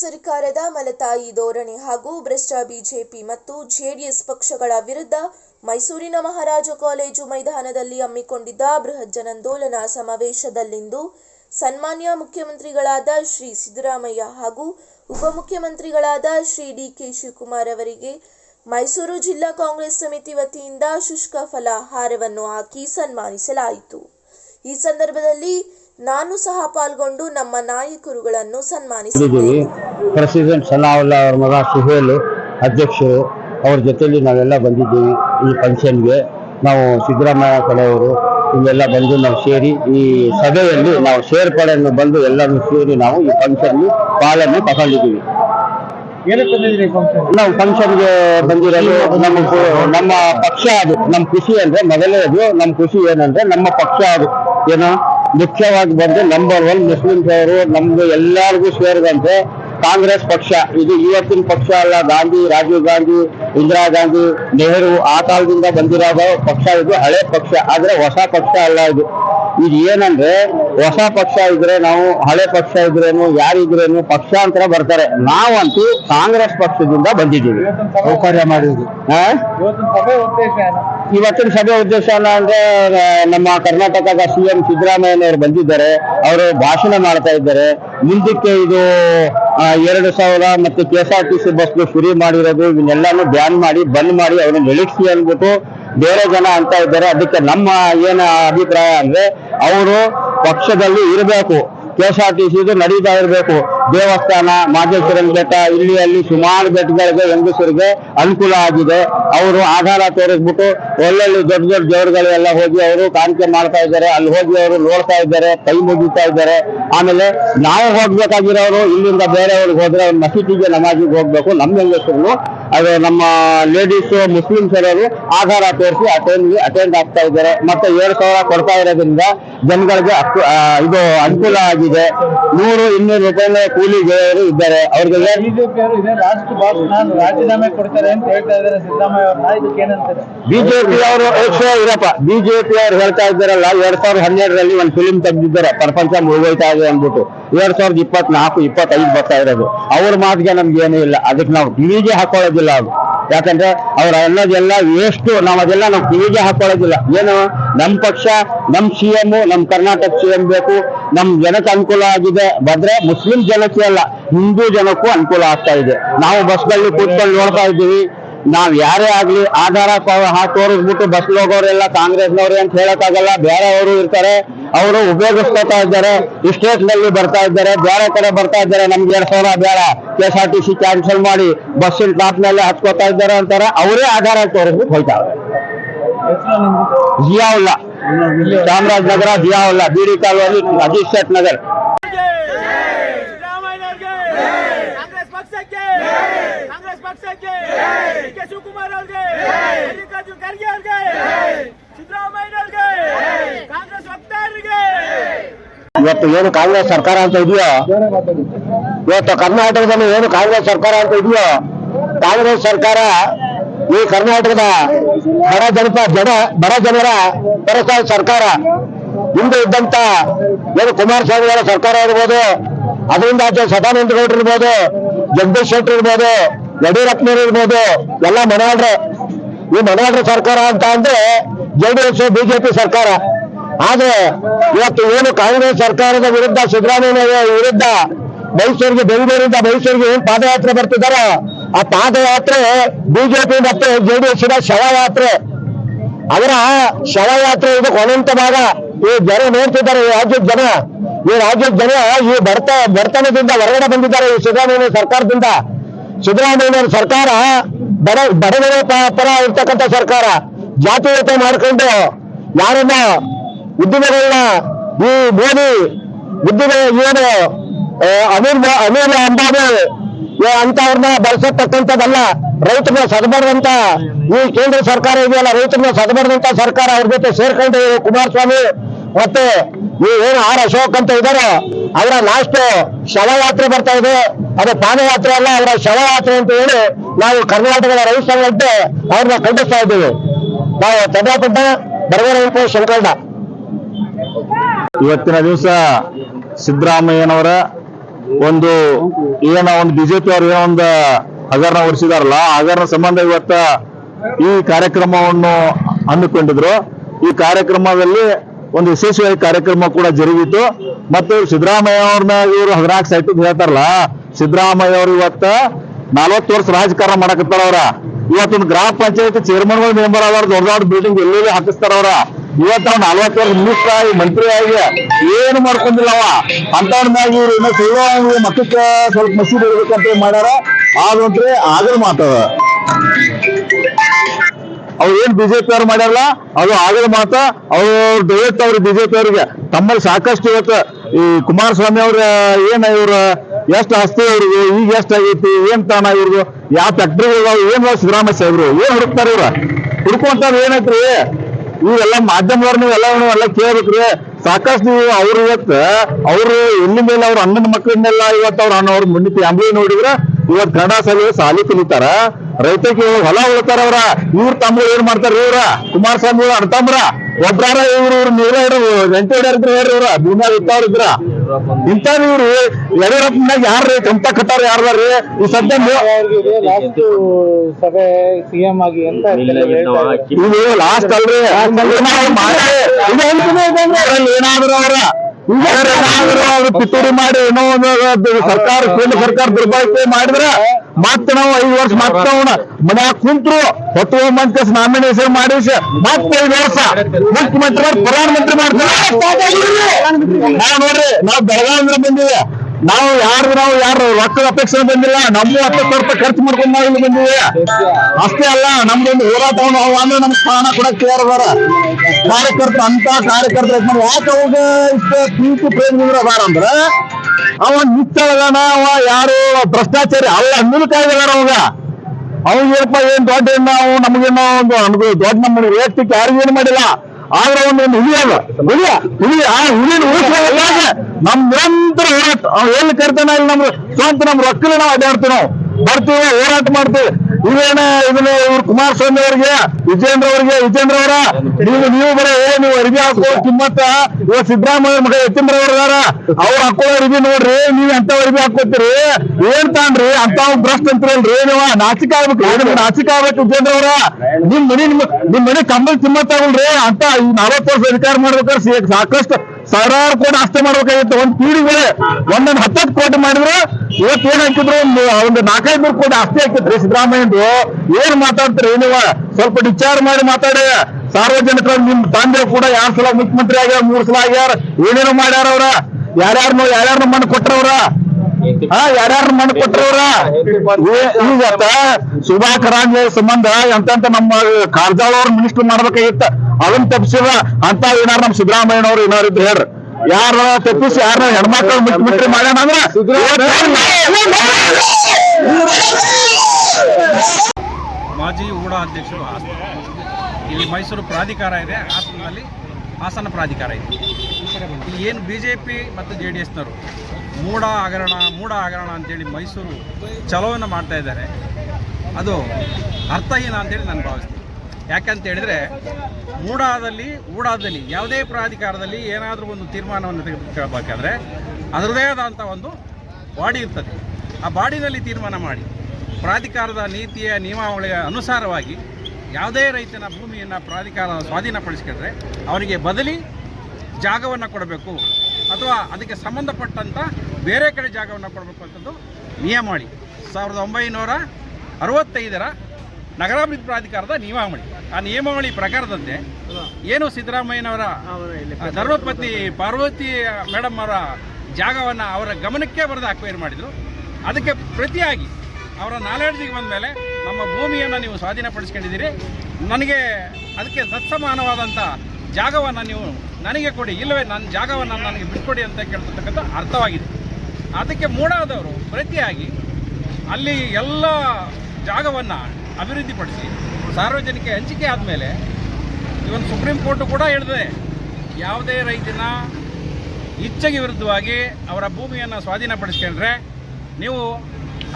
ಸರ್ಕಾರದ ಮಲತಾಯಿ ಧೋರಣೆ ಹಾಗೂ ಭ್ರಷ್ಟ ಬಿಜೆಪಿ ಮತ್ತು ಜೆಡಿಎಸ್ ಪಕ್ಷಗಳ ವಿರುದ್ಧ ಮೈಸೂರಿನ ಮಹಾರಾಜ ಕಾಲೇಜು ಮೈದಾನದಲ್ಲಿ ಹಮ್ಮಿಕೊಂಡಿದ್ದ ಬೃಹತ್ ಜನಾಂದೋಲನ ಸಮಾವೇಶದಲ್ಲಿಂದು ಸನ್ಮಾನ್ಯ ಮುಖ್ಯಮಂತ್ರಿಗಳಾದ ಶ್ರೀ ಸಿದ್ದರಾಮಯ್ಯ ಹಾಗೂ ಉಪಮುಖ್ಯಮಂತ್ರಿಗಳಾದ ಶ್ರೀ ಡಿ ಕೆ ಶಿವಕುಮಾರ್ ಅವರಿಗೆ ಮೈಸೂರು ಜಿಲ್ಲಾ ಕಾಂಗ್ರೆಸ್ ಸಮಿತಿ ವತಿಯಿಂದ ಶುಷ್ಕ ಫಲಹಾರವನ್ನು ಹಾಕಿ ಸನ್ಮಾನಿಸಲಾಯಿತು. ಈ ಸಂದರ್ಭದಲ್ಲಿ ನಾನು ಸಹ ಪಾಲ್ಗೊಂಡು ನಮ್ಮ ನಾಯಕರುಗಳನ್ನು ಸನ್ಮಾನಿಸಿದ್ದೀವಿ ಪ್ರೆಸಿಡೆಂಟ್ ಸಲಾವುಲ್ಲಾ ಅವರ ಮಗ ಸುಹೇಲ್ ಅಧ್ಯಕ್ಷರು ಅವ್ರ ಜೊತೆಯಲ್ಲಿ ನಾವೆಲ್ಲ ಬಂದಿದ್ದೀವಿ ಈ ಫಂಕ್ಷನ್ಗೆ. ನಾವು ಸಿದ್ದರಾಮಯ್ಯ ಕಡೆಯವರು ಇಲ್ಲೆಲ್ಲ ಬಂದು ನಾವು ಸೇರಿ ಈ ಸಭೆಯಲ್ಲಿ ನಾವು ಸೇರ್ಪಡೆಯನ್ನು ಬಂದು ಎಲ್ಲರೂ ಸೇರಿ ನಾವು ಈ ಫಂಕ್ಷನ್ ಪಾಲನ್ನು ತಗೊಂಡಿದ್ದೀವಿ. ನಾವು ಫಂಕ್ಷನ್ಗೆ ಬಂದಿರೋದು ನಮ್ಮ ನಮ್ಮ ಪಕ್ಷ ಅದು. ನಮ್ಮ ಖುಷಿ ಅಂದ್ರೆ ಮೊದಲೇ ಅದು ನಮ್ಮ ಖುಷಿ ಏನಂದ್ರೆ ನಮ್ಮ ಪಕ್ಷ ಅದು. ಏನು? ಮುಖ್ಯವಾಗಿ ಬಂದು ನಂಬರ್ ಒನ್ ಮುಸ್ಲಿಮ್ಸ್ ಅವರು ನಮ್ದು ಎಲ್ಲರಿಗೂ ಸೇರಿದಂತೆ ಕಾಂಗ್ರೆಸ್ ಪಕ್ಷ. ಇದು ಇವತ್ತಿನ ಪಕ್ಷ ಅಲ್ಲ ಗಾಂಧಿ ರಾಜೀವ್ ಗಾಂಧಿ ಇಂದಿರಾ ಗಾಂಧಿ ನೆಹರು ಆ ಕಾಲದಿಂದ ಬಂದಿರೋ ಪಕ್ಷ ಇದು ಹಳೆ ಪಕ್ಷ. ಆದ್ರೆ ಹೊಸ ಪಕ್ಷ ಅಲ್ಲ ಇದು. ಇದು ಏನಂದ್ರೆ ಹೊಸ ಪಕ್ಷ ಇದ್ರೆ ನಾವು ಹಳೆ ಪಕ್ಷ ಇದ್ರೇನು ಯಾರಿದ್ರೇನು ಪಕ್ಷಾಂತರ ಬರ್ತಾರೆ. ನಾವಂತೂ ಕಾಂಗ್ರೆಸ್ ಪಕ್ಷದಿಂದ ಬಂದಿದ್ದೀವಿ. ಸೌಕರ್ಯ ಮಾಡಿದ್ವಿ ಇವತ್ತಿನ ಸಭೆ ಉದ್ದೇಶ ಅಂದ್ರೆ ನಮ್ಮ ಕರ್ನಾಟಕದ ಸಿಎಂ ಸಿದ್ದರಾಮಯ್ಯನವರು ಬಂದಿದ್ದಾರೆ, ಅವರು ಭಾಷಣ ಮಾಡ್ತಾ ಇದ್ದಾರೆ. ಮುಂದಕ್ಕೆ ಇದು ಎರಡು ಸಾವಿರ ಮತ್ತೆ K S R T C bus free ಮಾಡಿರೋದು, ಇವನ್ನೆಲ್ಲಾನು ಬ್ಯಾನ್ ಮಾಡಿ, ಬಂದ್ ಮಾಡಿ ಅವ್ರನ್ನ ನಿಲ್ಲಿಸಿ ಅಂದ್ಬಿಟ್ಟು ಬೇರೆ ಜನ ಅಂತ ಇದ್ದಾರೆ. ಅದಕ್ಕೆ ನಮ್ಮ ಏನ ಅಭಿಪ್ರಾಯ ಅಂದ್ರೆ, ಅವರು ಪಕ್ಷದಲ್ಲಿ ಇರಬೇಕು. ಕೆ ಎಸ್ ಆರ್ ಟಿ ನಡೀತಾ ಇರಬೇಕು. ದೇವಸ್ಥಾನ ಮಾದೇಶ್ವರನ ಬೆಟ್ಟ, ಇಲ್ಲಿ ಅಲ್ಲಿ ಸುಮಾರು ಬೆಟ್ಟಗಳಿಗೆ ಹೆಂಗಸರಿಗೆ ಅನುಕೂಲ ಆಗಿದೆ. ಅವರು ಆಧಾರ ತೋರಿಸ್ಬಿಟ್ಟು ಒಳ್ಳೊಳ್ಳೆ ದೊಡ್ಡ ದೊಡ್ಡ ದೇವರುಗಳೆಲ್ಲ ಹೋಗಿ ಅವರು ಕಾಣಿಕೆ ಮಾಡ್ತಾ ಇದ್ದಾರೆ. ಅಲ್ಲಿ ಹೋಗಿ ಅವರು ನೋಡ್ತಾ ಇದ್ದಾರೆ, ಕೈ ಮುಗಿತಾ ಇದ್ದಾರೆ. ಆಮೇಲೆ ನಾವು ಹೋಗ್ಬೇಕಾಗಿರೋರು ಇಲ್ಲಿಂದ ಬೇರೆಯವ್ರಿಗೆ ಹೋದ್ರೆ ಅವ್ರು ಮಸೀದಿಗೆ, ನಮಾಜಿಗೆ ಹೋಗ್ಬೇಕು. ನಮ್ಮ ಹೆಂಗಸರು ಅದು ನಮ್ಮ ಲೇಡೀಸ್ ಮುಸ್ಲಿಮ್ಸ್ ಅವರು ಆಧಾರ ತೋರಿಸಿ ಅಟೆಂಡ್ ಅಟೆಂಡ್ ಆಗ್ತಾ ಇದ್ದಾರೆ. ಮತ್ತೆ ಏಳು ಸಾವಿರ ಕೊಡ್ತಾ ಇರೋದ್ರಿಂದ ಜನಗಳಿಗೆ ಇದು ಅನುಕೂಲ ಆಗಿದೆ. ನೂರು ಇನ್ನೂರು ರೂಪಾಯಿ ಕೂಲಿಗೆ ಇದ್ದಾರೆ. ಅವ್ರಿಗೆ ರಾಜೀನಾಮೆ ಕೊಡ್ತಾರೆ ಅಂತ ಹೇಳ್ತಾ ಇದ್ದಾರೆ ಸಿದ್ದರಾಮಯ್ಯ ಬಿಜೆಪಿ ಅವರು ಇರಪ್ಪ ಬಿಜೆಪಿ ಅವ್ರು ಹೇಳ್ತಾ ಇದ್ದಾರಲ್ಲ ಎರಡ್ ಸಾವಿರದ ಹನ್ನೆರಡರಲ್ಲಿ ಒಂದು ಫಿಲ್ಮ್ ತೆಗೆದಿದ್ದಾರೆ. ಪ್ರಪಂಚ ಮುಳುಗೋಯ್ತಾ ಇದೆ ಅಂದ್ಬಿಟ್ಟು. ಎರಡ್ ಸಾವಿರದ ಇಪ್ಪತ್ನಾಲ್ಕು, ಇಪ್ಪತ್ತೈದು ಬರ್ತಾ ಇರೋದು. ಅವ್ರ ಮಾತಿಗೆ ನಮ್ಗೆ ಏನೂ ಇಲ್ಲ. ಅದಕ್ಕೆ ನಾವು ಕಿವಿಗೆ ಹಾಕೊಳ್ಳೋದಿಲ್ಲ ಅದು. ಯಾಕಂದ್ರೆ ಅವ್ರ ಅನ್ನೋದೆಲ್ಲ ವೇಸ್ಟ್ ನಾವು ಅದೆಲ್ಲ ನಾವು ಕಿವಿಗೆ ಹಾಕೊಳ್ಳೋದಿಲ್ಲ. ಏನು? ನಮ್ಮ ಪಕ್ಷ ನಮ್ಮ ಸಿ ಎಂ ನಮ್ಮ ಕರ್ನಾಟಕ ಸಿ ಎಂ ಬೇಕು. ನಮ್ಮ ಜನಕ್ಕೆ ಅನುಕೂಲ ಆಗಿದೆ. ಬಂದ್ರೆ ಮುಸ್ಲಿಂ ಜನಕ್ಕೆ ಅಲ್ಲ, ಹಿಂದೂ ಜನಕ್ಕೂ ಅನುಕೂಲ ಆಗ್ತಾ ಇದೆ. ನಾವು ಬಸ್ಗಳಲ್ಲಿ ಕೂತ್ಕೊಂಡು ನೋಡ್ತಾ ಇದ್ದೀವಿ. ನಾವ್ ಯಾರೇ ಆಗ್ಲಿ ಆಧಾರ ಹಾಕಿ ತೋರಿಸ್ಬಿಟ್ಟು ಬಸ್ ಹೋಗೋರೆಲ್ಲ ಕಾಂಗ್ರೆಸ್ನವ್ರೆ ಅಂತ ಹೇಳಕ್ಕಾಗಲ್ಲ. ಬೇರೆಯವರು ಇರ್ತಾರೆ. ಅವರು ಉಪಯೋಗಿಸ್ಕೊತಾ ಇದ್ದಾರೆ. ಸ್ಟೇಟ್ನಲ್ಲಿ ಬರ್ತಾ ಇದ್ದಾರೆ. ಬೇರೆ ಕಡೆ ಬರ್ತಾ ಇದ್ದಾರೆ. ನಮ್ಗೆ ಎರಡ್ ಸಾವಿರ ಬೇಡ. K S R T C cancel ಮಾಡಿ ಬಸ್ಸಿನ ಟಾಪ್ನಲ್ಲಿ ಹಚ್ಕೋತಾ ಇದ್ದಾರೆ ಅಂತಾರೆ. ಅವರೇ ಆಧಾರ ತೋರಿಸ್ಬಿಟ್ಟು ಹೋಯ್ತಾರೆ. ಹೆಸರು ನಿಮ್ದು ಜಿಯಾವುಲ್ಲಾ. ಚಾಮರಾಜನಗರ ಜಿಯಾವುಲ್ಲಾ. ಬಿಡಿ ಕಾಲುವಲ್ಲಿ ಅಜಿತ್ ಶೆಟ್ ನಗರ್ ಸಿದ್ದರಾಮಯ್ಯನವ್ರಿಗೆ ಕಾಂಗ್ರೆಸ್ ಪಕ್ಷಕ್ಕೆ ಕಾಂಗ್ರೆಸ್ ಪಕ್ಷಕ್ಕೆ. ಕೆ. ಶಿವಕುಮಾರ್ ಅವ್ರಿಗೆ. ಮಲ್ಲಿಕಾರ್ಜುನ್ ಖರ್ಗೆ ಅವ್ರಿಗೆ. ಸಿದ್ದರಾಮಯ್ಯನವ್ರಿಗೆ ಕಾಂಗ್ರೆಸ್ ವಕ್ತಾರರಿಗೆ. ಇವತ್ತು ಏನು ಕಾಂಗ್ರೆಸ್ ಸರ್ಕಾರ ಅಂತ ಇದೆಯೋ? ಇವತ್ತು ಕರ್ನಾಟಕದಲ್ಲಿ ಏನು ಕಾಂಗ್ರೆಸ್ ಸರ್ಕಾರ ಅಂತ ಇದೆಯೋ? ಕಾಂಗ್ರೆಸ್ ಸರ್ಕಾರ ಈ ಕರ್ನಾಟಕದ ಬಡ ಜನಪ ಜನ ಬಡ ಜನರ ಪರಸಾದ ಸರ್ಕಾರ. ಹಿಂದೆ ಇದ್ದಂತ ಏನು ಕುಮಾರಸ್ವಾಮಿ ಅವರ ಸರ್ಕಾರ ಇರ್ಬೋದು ಅದರಿಂದ ಆಚೆ ಸದಾನಂದ ಗೌಡ್ರು ಇರ್ಬೋದು ಜಗದೀಶ್ ಶೆಟ್ಟರ್ ಇರ್ಬೋದು ಯಡಿಯೂರಪ್ಪನವ್ರು ಇರ್ಬೋದು, ಎಲ್ಲ ಮನಾಳ್ರೆ ಈ ಮನೆಯಾಡ್ರ ಸರ್ಕಾರ ಅಂತ ಅಂದ್ರೆ ಜೆಡಿಎಸ್, ಬಿಜೆಪಿ ಸರ್ಕಾರ. ಆದ್ರೆ ಇವತ್ತು ಏನು ಕಾಂಗ್ರೆಸ್ ಸರ್ಕಾರದ ವಿರುದ್ಧ, ಸಿದ್ದರಾಮಯ್ಯ ವಿರುದ್ಧ ಮೈಸೂರಿಗೆ, ಬೆಂಗಳೂರಿಂದ ಮೈಸೂರಿಗೆ ಏನ್ ಪಾದಯಾತ್ರೆ ಬರ್ತಿದ್ದಾರೋ ಆ ಪಾದಯಾತ್ರೆ ಬಿಜೆಪಿ ಮತ್ತೆ ಜೆಡಿಎಸ್ ಶವಯಾತ್ರೆ. ಅವರ ಶವಯಾತ್ರೆ ಇದು ಕೊನಂತ ಭಾಗ. ಈ ಜನ ನೋಡ್ತಿದ್ದಾರೆ, ಈ ರಾಜ್ಯದ ಜನ. ಈ ರಾಜ್ಯದ ಜನ ಈ ಬರ್ತ ಬರ್ತನದಿಂದ ಹೊರಗಡೆ ಬಂದಿದ್ದಾರೆ ಈ ಸಿದ್ದರಾಮಯ್ಯ ಸರ್ಕಾರದಿಂದ. ಸಿದ್ದರಾಮಯ್ಯ ಸರ್ಕಾರ ಬಡ ಬಡವರ ಪರ ಇರ್ತಕ್ಕಂಥ ಸರ್ಕಾರ. ಜಾತೀಯತೆ ಮಾಡ್ಕೊಂಡು ಯಾರನ್ನ ಉದ್ದಿಮೆಗಳನ್ನ ಈ ಮೋದಿ ಉದ್ದಿಮೆ ಏನು ಅನಿಲ್ ಅನಿಲ್ ಅಂಬಾನಿ ಅಂತವ್ರನ್ನ ಬಳಸತಕ್ಕಂಥದ್ದಲ್ಲ, ರೈತರನ್ನ ಸದಬಾರ್ದಂತ ಈ ಕೇಂದ್ರ ಸರ್ಕಾರ ಇದೆಯಲ್ಲ, ರೈತರನ್ನ ಸದಬಾರ್ದಂತ ಸರ್ಕಾರ ಅವ್ರ ಜೊತೆ ಸೇರ್ಕೊಂಡು ಕುಮಾರಸ್ವಾಮಿ ಮತ್ತೆ ಏನು ಆರ್ ಅಶೋಕ್ ಅಂತ ಇದ್ದಾರೆ, ಅವರ ಲಾಸ್ಟ್ ಶವಯಾತ್ರೆ ಬರ್ತಾ ಇದೆ. ಅದು ಪಾನಯಾತ್ರೆ ಅಲ್ಲ, ಅವರ ಶವಯಾತ್ರೆ ಅಂತ ಹೇಳಿ ನಾವು ಕರ್ನಾಟಕದ ರೈತ ಸಂಘಕ್ಕೆ ಅವ್ರನ್ನ ಖಂಡಿಸ್ತಾ ಇದ್ದೀವಿ. ನಾವು ಚಂದ್ರಪಟ್ಟ ಬರವರ ಶಂಕರಣ್ಣ. ಇವತ್ತಿನ ದಿವಸ ಸಿದ್ದರಾಮಯ್ಯನವರ ಒಂದು ಏನ ಒಂದು ಬಿಜೆಪಿ ಅವರು ಏನೋ ಒಂದು ಹಗರಣ ಹೊಡಿಸಿದಾರಲ್ಲ, ಆ ಹಗರಣ ಸಂಬಂಧ ಇವತ್ತ ಈ ಕಾರ್ಯಕ್ರಮವನ್ನು ಹಮ್ಮಿಕೊಂಡಿದ್ರು. ಈ ಕಾರ್ಯಕ್ರಮದಲ್ಲಿ ಒಂದು ವಿಶೇಷವಾಗಿ ಕಾರ್ಯಕ್ರಮ ಕೂಡ ಜರುಗಿತು. ಮತ್ತು ಸಿದ್ದರಾಮಯ್ಯ ಅವ್ರನ್ನ ಇವರು ಹದಿನಾಲ್ಕು ಸೈಟ್ ಹೇಳ್ತಾರಲ್ಲ, ಸಿದ್ದರಾಮಯ್ಯ ಅವರು ಇವತ್ತ ನಲ್ವತ್ತು ವರ್ಷ ರಾಜಕಾರಣ ಮಾಡಕತ್ತಾರ ಅವ್ರ. ಇವತ್ತೊಂದು ಗ್ರಾಮ ಪಂಚಾಯತ್ ಚೇರ್ಮನ್ ಮೆಂಬರ್ ಆದವ್ರ ದೊಡ್ಡ ದೊಡ್ಡ ಬಿಲ್ಡಿಂಗ್ ಎಲ್ಲೆಲ್ಲಿ ಹಾಕಿಸ್ತಾರ ಅವ್ರ. ಇವತ್ತ ಅವ್ನು ನಲ್ವತ್ತು ವರ್ಷ ಮಿನಿಸ್ಟರ್ ಆಗಿ, ಮಂತ್ರಿ ಆಗಿ ಏನು ಮಾಡ್ಕೊಂಡಿಲ್ಲ ಅವ. ಅಂತವ್ರ ಮ್ಯಾಗ ಇವ್ರು ಇನ್ನೂ ಸೇವಾ ಮಕ್ಕಕ್ಕೆ ಸ್ವಲ್ಪ ಮಸೀದಿ ಇರ್ಬೇಕಂತ ಮಾಡ್ಯಾರ. ಆದಂತ್ರೆ ಆಗಲ್ ಮಾತದ ಅವ್ರು ಏನ್ ಬಿಜೆಪಿ ಅವ್ರು ಮಾಡ್ಯಾರಲ್ಲ ಅದು ಆಗದ ಮಾತ ಅವ್ರು ಡೈರೆಕ್ಟ್ ಅವ್ರಿಗೆ ಬಿಜೆಪಿ ಅವರಿಗೆ. ತಮ್ಮಲ್ಲಿ ಸಾಕಷ್ಟು ಇವತ್ತು ಈ ಕುಮಾರಸ್ವಾಮಿ ಅವ್ರ, ಏನ ಇವ್ರ, ಎಷ್ಟು ಆಸ್ತಿ ಅವ್ರಿಗೆ, ಈಗ ಎಷ್ಟು ಆಗೈತಿ, ಏನ್ ತಾಣ ಇವ್ರಿಗೆ ಯಾವ ಫ್ಯಾಕ್ಟ್ರಿ ಏನ್ ಸಿದ್ದರಾಮಯ್ಯ ಸಾಹೇಬ್ರು, ಏನ್ ಹುಡುಕ್ತಾರ ಇವ್ರ? ಹುಡ್ಕೊಂತಾರ ಏನೈತ್ರಿ ಇವೆಲ್ಲ ಮಾಧ್ಯಮದವ್ರ ನೀವೆಲ್ಲ ಎಲ್ಲ ಕೇಳ್ಬೇಕ್ರಿ. ಸಾಕಷ್ಟು ನೀವು ಅವ್ರು ಇವತ್ತು, ಅವರು ಎಲ್ಲಿ ಮೇಲೆ ಅವ್ರ ಅಣ್ಣನ ಮಕ್ಕಳನ್ನೆಲ್ಲ ಇವತ್ತು ಅವ್ರ ಅಣ್ಣ ಅವ್ರ ಮುಂದೆ ಫ್ಯಾಮಿಲಿ ನೋಡಿದ್ರ ಇವತ್ ಕನ್ನಡ ಶಾಲೆ ಸಾಲಿ ಕಲಿತಾರ ರೈತಕ್ಕೆ ಹೊಲ ಉಳ್ತಾರ ಅವ್ರ. ಇವ್ರ ತಮ್ಮ ಏನ್ ಮಾಡ್ತಾರ ಇವ್ರ? ಕುಮಾರಸ್ವಾಮಿ ಅವ್ರ ಅಣ್ತಂಬ್ರ ಒಬ್ರಾರ ಇವ್ರು ಇವ್ರು ನೀರ ಗಂಟೆ ಹೇಳಿದ್ರು ಹೇಳ್ರಿ ಇವ್ರ ಭೂಮಿ ಇತ್ತವ್ರ ಇದ್ರ. ಇಂಥವ್ರು ಇವ್ರು ಯಡಿಯೂರಪ್ಪನಾಗ ಯಾರ್ರಿ ಕಂತ ಕಟ್ಟಾರ ಯಾರ್ದಾರ್ರಿ ಈ ಸದ್ಯ ಸಭೆ ಸಿಎಂ ಆಗಿ ಅಂತ ಇವ್ರು. ಇದು ಲಾಸ್ಟ್ ಅಲ್ರಿ. ಏನಾದ್ರು ಅವ್ರು ಪಿತೂರಿ ಮಾಡಿ ಏನೋ ಒಂದು ಸರ್ಕಾರ ಕೇಂದ್ರ ಸರ್ಕಾರ ದುರ್ಬಳಕೆ ಮಾಡಿದ್ರ ಮತ್ತೆ ನಾವು ಐದು ವರ್ಷ ಮತ್ತೆ ಅವನ ಮನ್ಯಾಗ ಕುಂತ್ರು ಹೊತ್ತು ಮಂತ್ ನಾಮಿನೇಷನ್ ಮಾಡಿ ಮತ್ತೆ ಐದು ವರ್ಷ ಮುಖ್ಯಮಂತ್ರಿ ಪ್ರಧಾನಮಂತ್ರಿ ಮಾಡ್ತಾರೆ. ನಾವು ನೋಡ್ರಿ ನಾವು ಬೆಳಗಾವಿ ಬಂದಿವೆ ನಾವು ಯಾರು ನಾವು ಯಾರು ರೊಕ್ಕದ ಅಪೇಕ್ಷೆ ಬಂದಿಲ್ಲ. ನಮ್ಮ ಹತ್ತು ರೂಪಾಯಿ ಖರ್ಚು ಮಾಡ್ಕೊಂಡು ನಾವು ಇಲ್ಲಿ ಬಂದಿವೆ. ಅಷ್ಟೇ ಅಲ್ಲ, ನಮ್ದೊಂದು ಹೋರಾಟ ಅಂದ್ರೆ ನಮ್ಗೆ ಸ್ಥಾನ ಕೂಡ ಕ್ಲಿಯರ್ ಅದಾರ. ಕಾರ್ಯಕರ್ತ ಅಂತ ಕಾರ್ಯಕರ್ತರ ಯಾಕೆ ಅವಾಗ ಇಷ್ಟ ಪ್ರೀತಿ ಪ್ರೇಮ ಬಾರ ಅಂದ್ರ ಅವ ನಿಚ್ಚಳದಾನ, ಅವ ಯಾರು ಭ್ರಷ್ಟಾಚಾರಿ ಅಲ್ಲ ಹನ್ನೂರು ಕಾಯ್ದಾರ ಅವಾಗ. ಅವ್ನು ಏನಪ್ಪ, ಏನ್ ದೊಡ್ಡ ಏನ್ ನಾವು ನಮಗೇನೋ ಒಂದು ನಮ್ಗೆ ದೊಡ್ಡ ನಮ್ಮ ವೈಯಕ್ತಿಕ ಯಾರಿಗೇನು ಮಾಡಿಲ್ಲ. ಆದ್ರೆ ಒಂದು ಒಂದು ಹುಲಿ ಅದ. ಹುಲಿ ಹುಲಿ, ಆ ಹುಲಿನ ಉಳಿಸ್ಕೊಳ್ಳೋದಾಗ ನಮ್ ನಿರಂತರ ಹೋರಾಟ ಎಲ್ಲಿ ಕರ್ತಾನ ಇಲ್ಲಿ ನಮ್ಗೆ ಸ್ವಂತ ನಮ್ ರೊಕ್ಕಲ್ಲಿ ನಾವು ಅಡ್ಡಾಡ್ತೀವಿ ನಾವು. ಬರ್ತೀವಿ, ಹೋರಾಟ ಮಾಡ್ತೀವಿ. ಇವೇನ ಇದನ್ನ ಇವ್ರು ಕುಮಾರಸ್ವಾಮಿ ಅವರಿಗೆ, ವಿಜೇಂದ್ರ ಅವರಿಗೆ, ವಿಜೇಂದ್ರ ಅವರ, ನೀವು ನೀವು ಬರೀ ನೀವು ಅರಿವಿ ಹಾಕೋ ಕಿಮ್ಮತ್ತ ಇವಾಗ ಸಿದ್ದರಾಮಯ್ಯ ಮಗ ಯತೀಂದ್ರ ಅವ್ರ ಅದಾರ. ಅವ್ರು ಹಾಕೊಳ್ಳೋ ಅರಿವಿ ನೋಡ್ರಿ, ನೀವ್ ಎಂತ ಅರಿವಿ ಹಾಕೋತೀರಿ ಏನ್ ತಾನ್ರಿ ಅಂತ ಭ್ರಷ್ಟ ಅಂತೀರಲ್ರಿ ನೀವ. ನಾಚಿಕ ಆಗ್ಬೇಕು. ನಾಚಿಕ ಆಗ್ಬೇಕು ವಿಜೇಂದ್ರ ಅವರ? ನಿಮ್ ಮನಿ ನಿಮ್ ನಿಮ್ ಮನಿ ಕಂಬಲ್ ಕಿಮ್ಮತ್ ಅಂತ ನಲವತ್ತು ವರ್ಷ ಅಧಿಕಾರ ಮಾಡ್ಬೇಕಾದ್ರೆ ಸಾಕಷ್ಟು ಸಾವಿರಾರು ಕೋಟಿ ಆಸ್ತಿ ಮಾಡ್ಬೇಕಾಗಿತ್ತು. ಒಂದ್ ಪೀಳಿಗೆ ಒಂದೊಂದು ಹತ್ತತ್ತು ಕೋಟಿ ಮಾಡಿದ್ರು. ಇವತ್ತು ಏನ್ ಹಾಕಿದ್ರು? ಒಂದು ಒಂದು ನಾಲ್ಕೈದು ನೂರು ಕೋಟಿ ಆಸ್ತಿ ಹಾಕಿದ್ರಿ. ಸಿದ್ದರಾಮಯ್ಯಂದು. ಏನ್ ಮಾತಾಡ್ತಾರೆ ನೀವ? ಸ್ವಲ್ಪ ವಿಚಾರ ಮಾಡಿ ಮಾತಾಡಿ. ಸಾರ್ವಜನಿಕರು ನಿಮ್ ತಂದೆ ಕೂಡ ಎರಡ್ ಸಲ ಮುಖ್ಯಮಂತ್ರಿ ಆಗ್ಯಾರ? ಮೂರ್ ಸಲ ಆಗ್ಯಾರ? ಏನೇನೋ ಮಾಡ್ಯಾರ ಅವ್ರ? ಯಾರ್ಯಾರನು ಯಾರ್ಯಾರನ್ನ ಮಣ್ಣು ಕೊಟ್ರವ್ರ? ಹಾ, ಯಾರ್ಯಾರ ಮಣ್ಣು ಕೊಟ್ರವ್ರ ಈಗ ಸುಧಾಕರ್ ಆಂಜನೇಯ ಸಂಬಂಧ ಎಂತ ನಮ್ಮ ಕಾರಜಾಳ ಅವ್ರ ಮಿನಿಸ್ಟರ್ ಮಾಡ್ಬೇಕಾಗಿತ್ತ. ಅದನ್ನ ತಪ್ಪಿಸಿದ ಅಂತ ಏನಾರ ನಮ್ ಸಿದ್ದರಾಮಯ್ಯನವ್ರು ಏನಾರ ಇದ್ರು ಹೇಳ್ರಿ. ಯಾರ ತಪ್ಪಿಸಿ ಯಾರ ಹೆಣ್ಮಕ್ಳು ಮಾಡ್ಯಾನ ಅಂದ್ರ ಮಾಜಿ ಊಡ ಅಧ್ಯಕ್ಷರು ಇಲ್ಲಿ ಮೈಸೂರು ಪ್ರಾಧಿಕಾರ ಇದೆ ಹಾಸನದಲ್ಲಿ ಹಾಸನ ಪ್ರಾಧಿಕಾರ ಇದೆ. ಇಲ್ಲಿ ಏನು ಬಿ ಜೆ ಪಿ ಮತ್ತು ಜೆ ಡಿ ಎಸ್ನವರು ಮೂಡ ಹಗರಣ ಮೂಡ ಹಗರಣ ಅಂತೇಳಿ ಮೈಸೂರು ಚಲೋವನ್ನು ಮಾಡ್ತಾ ಇದ್ದಾರೆ. ಅದು ಅರ್ಥಹೀನ ಅಂತೇಳಿ ನಾನು ಭಾವಿಸ್ತೀನಿ. ಯಾಕಂತ ಹೇಳಿದರೆ ಮೂಡಾದಲ್ಲಿ ಊಡಾದಲ್ಲಿ ಯಾವುದೇ ಪ್ರಾಧಿಕಾರದಲ್ಲಿ ಏನಾದರೂ ಒಂದು ತೀರ್ಮಾನವನ್ನು ತೆಗೆದುಕೊಳ್ಬೇಕಾದ್ರೆ ಅದರದೇ ಆದಂಥ ಒಂದು ಬಾಡಿ ಇರ್ತದೆ. ಆ ಬಾಡಿನಲ್ಲಿ ತೀರ್ಮಾನ ಮಾಡಿ, ಪ್ರಾಧಿಕಾರದ ನೀತಿಯ ನಿಯಮಾವಳಿಯ ಅನುಸಾರವಾಗಿ ಯಾವುದೇ ರೈತನ ಭೂಮಿಯನ್ನು ಪ್ರಾಧಿಕಾರ ಸ್ವಾಧೀನಪಡಿಸ್ಕೊಂಡ್ರೆ ಅವರಿಗೆ ಬದಲಿ ಜಾಗವನ್ನು ಕೊಡಬೇಕು ಅಥವಾ ಅದಕ್ಕೆ ಸಂಬಂಧಪಟ್ಟಂಥ ಬೇರೆ ಕಡೆ ಜಾಗವನ್ನು ಕೊಡಬೇಕು ಅಂತದ್ದು ನಿಯಮಾವಳಿ ಸಾವಿರದ ಒಂಬೈನೂರ ಅರವತ್ತೈದರ ನಗರಾಭಿವೃದ್ಧಿ ಪ್ರಾಧಿಕಾರದ ನಿಯಮಾವಳಿ. ಆ ನಿಯಮಾವಳಿ ಪ್ರಕಾರದಂತೆ ಏನು ಸಿದ್ದರಾಮಯ್ಯನವರ ಧರ್ಮಪತಿ ಪಾರ್ವತಿ ಮೇಡಮ್ ಅವರ ಜಾಗವನ್ನು ಅವರ ಗಮನಕ್ಕೆ ಬರೆದು ಅಕ್ವೈರ್ ಮಾಡಿದರು. ಅದಕ್ಕೆ ಪ್ರತಿಯಾಗಿ ಅವರ ನಾಲೆಡ್ಜಿಗೆ ಬಂದ ಮೇಲೆ ನಮ್ಮ ಭೂಮಿಯನ್ನು ನೀವು ಸ್ವಾಧೀನಪಡಿಸ್ಕೊಂಡಿದ್ದೀರಿ. ನನಗೆ ಅದಕ್ಕೆ ಸತ್ಸಮಾನವಾದಂಥ ಜಾಗವನ್ನು ನೀವು ನನಗೆ ಕೊಡಿ, ಇಲ್ಲವೇ ನನ್ನ ಜಾಗವನ್ನು ನನಗೆ ಬಿಟ್ಕೊಡಿ ಅಂತ ಕೇಳ್ತಕ್ಕಂಥ ಅರ್ಥವಾಗಿದೆ. ಅದಕ್ಕೆ ಮೂಡಾದವರು ಪ್ರತಿಯಾಗಿ ಅಲ್ಲಿ ಎಲ್ಲ ಜಾಗವನ್ನು ಅಭಿವೃದ್ಧಿಪಡಿಸಿ, ಸಾರ್ವಜನಿಕ ಹಂಚಿಕೆ ಆದಮೇಲೆ ಇವನ್ ಸುಪ್ರೀಂ ಕೋರ್ಟು ಕೂಡ ಹೇಳಿದೆ ಯಾವುದೇ ರೈತನ ಇಚ್ಛೆಗೆ ವಿರುದ್ಧವಾಗಿ ಅವರ ಭೂಮಿಯನ್ನು ಸ್ವಾಧೀನಪಡಿಸ್ಕೊಂಡ್ರೆ ನೀವು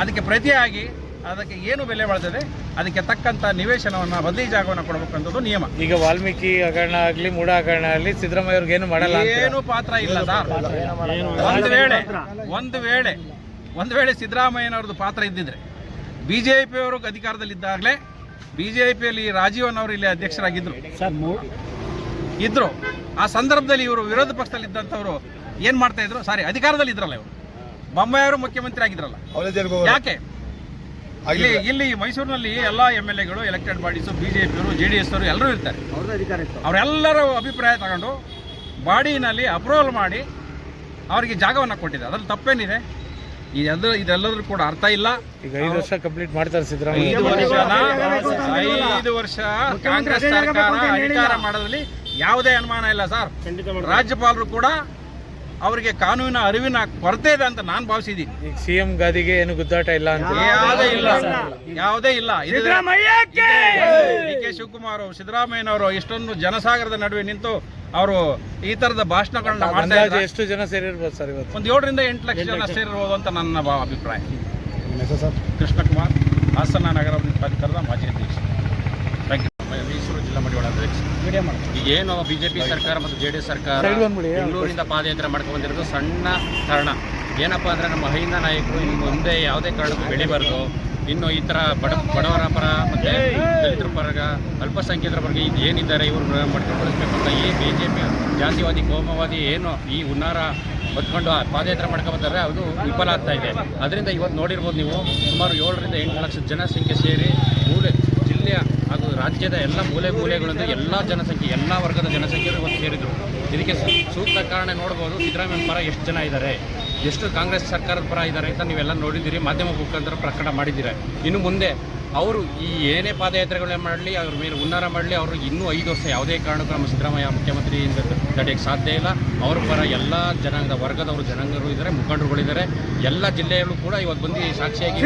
ಅದಕ್ಕೆ ಪ್ರತಿಯಾಗಿ ಅದಕ್ಕೆ ಏನು ಬೆಲೆ ಬಾಳ್ತದೆ ಅದಕ್ಕೆ ತಕ್ಕಂಥ ನಿವೇಶನವನ್ನು ಬದಲಿ ಜಾಗವನ್ನು ಕೊಡಬೇಕಂಥದ್ದು ನಿಯಮ. ಈಗ ವಾಲ್ಮೀಕಿ ಹಗರಣ ಆಗಲಿ ಮೂಡ ಹಗರಣ ಆಗಲಿ ಸಿದ್ದರಾಮಯ್ಯ ಅವ್ರಿಗೆ ಏನು ಮಾಡಲ್ಲ? ಏನು ಪಾತ್ರ ಇಲ್ಲ. ಸರ್ ಒಂದು ವೇಳೆ ಒಂದು ವೇಳೆ ಒಂದು ವೇಳೆ ಸಿದ್ದರಾಮಯ್ಯನವ್ರದ್ದು ಪಾತ್ರ ಇದ್ದಿದ್ರೆ ಬಿ ಜೆ ಅಧಿಕಾರದಲ್ಲಿ ಅಧಿಕಾರದಲ್ಲಿದ್ದಾಗಲೇ ಬಿ ಜೆ ಪಿಯಲ್ಲಿ ರಾಜೀವನ್ ಅವರು ಇಲ್ಲಿ ಅಧ್ಯಕ್ಷರಾಗಿದ್ದರು ಇದ್ದರು ಆ ಸಂದರ್ಭದಲ್ಲಿ ಇವರು ವಿರೋಧ ಪಕ್ಷದಲ್ಲಿ ಇದ್ದಂಥವ್ರು ಏನು ಮಾಡ್ತಾ ಇದ್ರು? ಸಾರಿ ಅಧಿಕಾರದಲ್ಲಿ ಇದ್ರಲ್ಲ ಇವರು. ಬೊಮ್ಮಾಯಿಯವರು ಮುಖ್ಯಮಂತ್ರಿ ಆಗಿದ್ರಲ್ಲ. ಯಾಕೆ? ಇಲ್ಲಿ ಇಲ್ಲಿ ಮೈಸೂರಿನಲ್ಲಿ ಎಲ್ಲ ಎಂ ಎಲ್ ಎಗಳು elected bodies B J D S ಅವರು ಎಲ್ಲರೂ ಇರ್ತಾರೆ. ಅವರೆಲ್ಲರ ಅಭಿಪ್ರಾಯ ತಗೊಂಡು ಬಾಡಿನಲ್ಲಿ ಅಪ್ರೂವಲ್ ಮಾಡಿ ಅವರಿಗೆ ಜಾಗವನ್ನು ಕೊಟ್ಟಿದೆ ಅದ್ರಲ್ಲಿ ತಪ್ಪೇನಿದೆ. ಇದೆಲ್ಲ ಇದೆಲ್ಲದ್ರೂ ಕೂಡ ಅರ್ಥ ಇಲ್ಲ. ಈಗ ಐದು ವರ್ಷ ಕಂಪ್ಲೀಟ್ ಮಾಡ್ತಾರೆ ಸಿದ್ದರಾಮಯ್ಯ. ಐದು ವರ್ಷ ಕಾಂಗ್ರೆಸ್ ಸರ್ಕಾರ ಅಧಿಕಾರ ಮಾಡೋದ್ರಲ್ಲಿ ಯಾವುದೇ ಅನುಮಾನ ಇಲ್ಲ ಸರ್. ರಾಜ್ಯಪಾಲರು ಕೂಡ ಅವರಿಗೆ ಕಾನೂನಿನ ಅರಿವಿನ ಕೊರತೆ ಇದೆ ಅಂತ ನಾನು ಭಾವಿಸಿದ್ದೀನಿ. ಈಗ ಸಿಎಂ ಗಾದಿಗೆ ಏನು ಗುದ್ದಾಟ ಇಲ್ಲ ಅಂತ ಯಾವುದೇ ಇಲ್ಲ. ಯಾವುದೇ ಇಲ್ಲ. ಡಿ ಕೆ ಶಿವಕುಮಾರ್ ಅವರು ಸಿದ್ದರಾಮಯ್ಯನವರು ಇಷ್ಟೊಂದು ಜನಸಾಗರದ ನಡುವೆ ನಿಂತು ಅವರು ಈ ತರದ ಭಾಷಣಗಳನ್ನ ಮಾಡ್ತಾ ಅಂದಾಜು ಇದ್ದಾರೆ. ಎಷ್ಟು ಜನ ಸೇರಿರ್ಬೋದು ಸರ್ ಇವತ್ತು? ಒಂದು ಏಳರಿಂದ ಎಂಟು ಲಕ್ಷ ಜನ ಸೇರಿರ್ಬೋದು ಅಂತ ನನ್ನ ಅಭಿಪ್ರಾಯ. ಕೃಷ್ಣಕುಮಾರ್ ಹಾಸನ ನಗರ ಪ್ರಾಧಿಕಾರದ ಮಾಜಿ ಅಧ್ಯಕ್ಷ ಥ್ಯಾಂಕ್ ಯು ಮೈಸೂರು ಜಿಲ್ಲಾ ಮಡಿವಾಳ ಏನು ಬಿಜೆಪಿ ಸರ್ಕಾರ ಮತ್ತು ಜೆ ಡಿ ಎಸ್ ಸರ್ಕಾರ ಬೆಂಗಳೂರಿನಿಂದ. ಬೆಂಗಳೂರಿಂದ ಪಾದಯಾತ್ರೆ ಮಾಡ್ಕೊಂಡು ಬಂದಿರೋದು ಸಣ್ಣ ಕಾರಣ ಏನಪ್ಪಾ ಅಂದ್ರೆ ನಮ್ಮ ಅಹಿಂದ ನಾಯಕರು ಇನ್ನು ಮುಂದೆ ಯಾವುದೇ ಕಾರಣಕ್ಕೂ ಬೆಳಿಬಾರ್ದು. ಇನ್ನು ಈ ತರ ಬಡ ಬಡವರ ಪರ ಮತ್ತೆ ದಲಿತರ ಪರಗ ಅಲ್ಪಸಂಖ್ಯಾತರ ವರ್ಗ ಇದು ಏನಿದ್ದಾರೆ ಇವರು ಮಾಡ್ಕೊಂಡು ಬಳಸಬೇಕು ಅಂತ ಈ ಬಿ ಜೆ ಪಿ ಜಾತಿವಾದಿ ಕೋಮವಾದಿ ಏನು ಈ ಹುನ್ನಾರ ಹೊತ್ಕೊಂಡು ಆ ಪಾದಯಾತ್ರೆ ಮಾಡ್ಕೊಬರ್ತಾರೆ ಅದು ವಿಫಲ ಆಗ್ತಾ ಇದೆ. ಅದರಿಂದ ಇವತ್ತು ನೋಡಿರ್ಬೋದು ನೀವು ಸುಮಾರು ಏಳರಿಂದ ಎಂಟು ಲಕ್ಷ ಜನಸಂಖ್ಯೆ ಸೇರಿ ಹಾಗೂ ರಾಜ್ಯದ ಎಲ್ಲ ಮೂಲೆ ಮೂಲೆಗಳಿಂದ ಎಲ್ಲ ಜನಸಂಖ್ಯೆ, ಎಲ್ಲ ವರ್ಗದ ಜನಸಂಖ್ಯೆ ಇವತ್ತು ಸೇರಿದರು. ಇದಕ್ಕೆ ಸೂಕ್ತ ಕಾರಣ ನೋಡ್ಬೋದು ಸಿದ್ದರಾಮಯ್ಯನ ಪರ ಎಷ್ಟು ಜನ ಇದ್ದಾರೆ ಎಷ್ಟು ಕಾಂಗ್ರೆಸ್ ಸರ್ಕಾರದ ಪರ ಇದ್ದಾರೆ ಅಂತ ನೀವೆಲ್ಲ ನೋಡಿದ್ದೀರಿ, ಮಾಧ್ಯಮ ಮುಖಾಂತರ ಪ್ರಕಟ ಮಾಡಿದ್ದೀರ. ಇನ್ನು ಮುಂದೆ ಅವರು ಈ ಏನೇ ಪಾದಯಾತ್ರೆಗಳೇ ಮಾಡಲಿ ಅವ್ರ ಮೇಲೆ ಉನ್ನಾರ ಮಾಡಲಿ ಅವರು ಇನ್ನೂ ಐದು ವರ್ಷ ಯಾವುದೇ ಕಾರಣಕ್ಕೂ ನಮ್ಮ ಸಿದ್ದರಾಮಯ್ಯ ಮುಖ್ಯಮಂತ್ರಿಯಿಂದ ತಡೆಯಕ್ಕೆ ಸಾಧ್ಯ ಇಲ್ಲ. ಅವ್ರ ಪರ ಎಲ್ಲ ಜನಾಂಗದ ವರ್ಗದವರು ಜನಾಂಗರು ಇದ್ದಾರೆ ಮುಖಂಡರುಗಳಿದ್ದಾರೆ ಎಲ್ಲ ಜಿಲ್ಲೆಯಲ್ಲೂ ಕೂಡ ಇವತ್ತು ಬಂದು ಸಾಕ್ಷಿಯಾಗಿ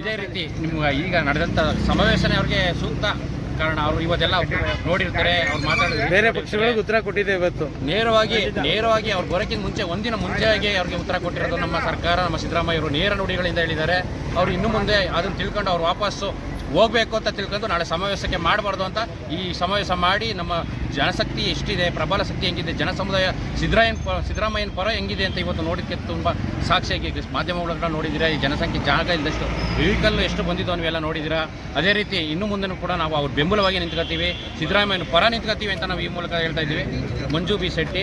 ಇದೇ ರೀತಿ ನಿಮ್ಗೆ ಈಗ ನಡೆದಂಥ ಸಮಾವೇಶನೇ ಅವ್ರಿಗೆ ಸೂಕ್ತ. ಕಾರಣ ಅವರು ಇವತ್ತೆಲ್ಲ ನೋಡಿರ್ತಾರೆ ಅವ್ರು ಮಾತಾಡಿದ್ರೆ. ಬೇರೆ ಪಕ್ಷಗಳಿಗೆ ಉತ್ತರ ಕೊಟ್ಟಿದೆ ಇವತ್ತು. ನೇರವಾಗಿ ನೇರವಾಗಿ ಅವ್ರು ಬರೋಕ್ಕಿಂತ ಮುಂಚೆ ಒಂದಿನ ಮುಂಚೆಯಾಗಿ ಅವ್ರಿಗೆ ಉತ್ತರ ಕೊಟ್ಟಿರೋದು ನಮ್ಮ ಸರ್ಕಾರ ನಮ್ಮ ಸಿದ್ದರಾಮಯ್ಯ ಅವರು ನೇರ ನುಡಿಗಳಿಂದ ಹೇಳಿದ್ದಾರೆ. ಅವ್ರು ಇನ್ನು ಮುಂದೆ ಅದನ್ನು ತಿಳ್ಕೊಂಡು ಅವ್ರು ವಾಪಸ್ಸು ಹೋಗ್ಬೇಕು ಅಂತ ತಿಳ್ಕೊಂಡು ನಾಳೆ ಸಮಾವೇಶಕ್ಕೆ ಮಾಡಬಾರ್ದು ಅಂತ ಈ ಸಮಾವೇಶ ಮಾಡಿ ನಮ್ಮ ಜನಶಕ್ತಿ ಎಷ್ಟಿದೆ ಪ್ರಬಲ ಶಕ್ತಿ ಹೆಂಗಿದೆ ಜನ ಸಮುದಾಯ ಸಿದ್ದರಾಯನ್ ಪ ಸಿದ್ದರಾಮಯ್ಯನ ಪರ ಹೆಂಗಿದೆ ಅಂತ ಇವತ್ತು ನೋಡಿದ್ದಕ್ಕೆ ತುಂಬ ಸಾಕ್ಷಿಯಾಗಿ ಮಾಧ್ಯಮಗಳನ್ನ ನೋಡಿದ್ದೀರಾ ಈ ಜನಸಂಖ್ಯೆ ಜಾಗ ಇಲ್ಲದಷ್ಟು ವೆಹಿಕಲ್ ಎಷ್ಟು ಬಂದಿದ್ದು ನೀವೆಲ್ಲ ನೋಡಿದ್ದೀರಾ? ಅದೇ ರೀತಿ ಇನ್ನು ಮುಂದೆ ಕೂಡ ನಾವು ಅವ್ರ ಬೆಂಬಲವಾಗಿ ನಿಂತ್ಕೊತೀವಿ ಸಿದ್ದರಾಮಯ್ಯನ ಪರ ನಿಂತ್ಕೋತೀವಿ ಅಂತ ನಾವು ಈ ಮೂಲಕ ಹೇಳ್ತಾ ಇದ್ದೀವಿ. ಮಂಜು ಬಿ ಶೆಟ್ಟಿ